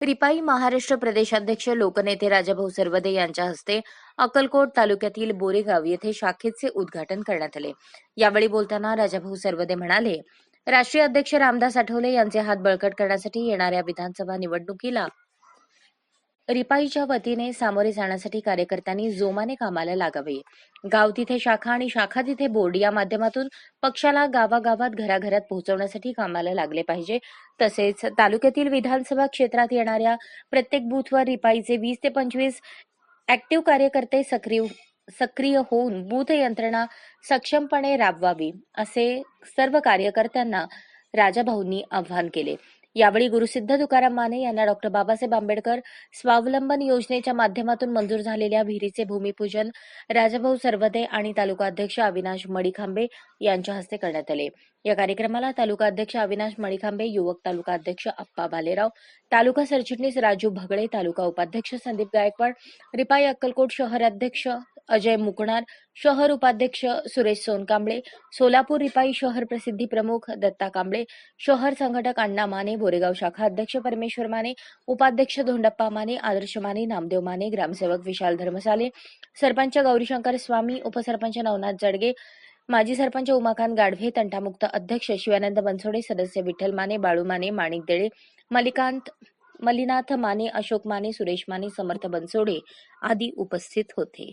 रिपाई महाराष्ट्र प्रदेशाध्यक्ष लोकनेते राजाभाऊ सरवदे यांच्या हस्ते अक्कलकोट तालुक्यातील बोरेगाव येथे शाखेचे उद्घाटन करण्यात आले. यावेळी बोलताना राजाभाऊ सरवदे म्हणाले राष्ट्रीय अध्यक्ष रामदास आठवले यांचे हात बळकट करण्यासाठी येणाऱ्या विधानसभा निवडणुकीला रिपाईच्या वतीने सामोरे जाण्यासाठी कार्यकर्त्यांनी जोमाने कामाला लागावे. गाव तिथे शाखा आणि शाखा तिथे बोर्ड या माध्यमातून पक्षाला गावागावात घराघरात पोहोचवण्यासाठी कामाला लागले पाहिजे. तसेच तालुक्यातील विधानसभा क्षेत्रात येणाऱ्या प्रत्येक बूथवर रिपाईचे वीस ते पंचवीस ऍक्टिव्ह कार्यकर्ते सक्रिय सक्रिय होऊन बूथ यंत्रणा सक्षमपणे राबवावी असे सर्व कार्यकर्त्यांना राजाभाऊंनी आवाहन केले. यावेळी गुरुसिद्ध तुकाराम माने यांना डॉक्टर बाबासाहेब आंबेडकर स्वावलंबन योजनेच्या माध्यमातून मंजूर झालेल्या विहिरीचे भूमिपूजन राजाभाऊ सरवदे आणि तालुका अध्यक्ष अविनाश मडिखांबे यांच्या हस्ते करण्यात आले. या कार्यक्रमाला तालुका अध्यक्ष अविनाश मडिखांबे युवक तालुका अध्यक्ष अप्पा भालेराव तालुका सरचिटणीस राजू भगळे तालुका उपाध्यक्ष संदीप गायकवाड रिपाई अक्कलकोट शहर अध्यक्ष अजय मुकणार शहर उपाध्यक्ष सुरेश सोनकांबळे सोलापूर रिपाई शहर प्रसिद्धी प्रमुख दत्ता कांबळे शहर संघटक अण्णा माने बोरेगाव शाखा अध्यक्ष परमेश्वर माने उपाध्यक्ष धोंडप्पा माने आदर्श माने नामदेव माने ग्रामसेवक विशाल धर्मसाले सरपंच गौरीशंकर स्वामी उपसरपंच नवनाथ जडगे माजी सरपंच उमाकांत गाढवे तंटामुक्त अध्यक्ष शिवानंद बनसोडे सदस्य विठ्ठल माने बाळू माने माणिक देळे मलिकांत मलिनाथ माने अशोक माने सुरेश माने समर्थ बनसोडे आदी उपस्थित होते.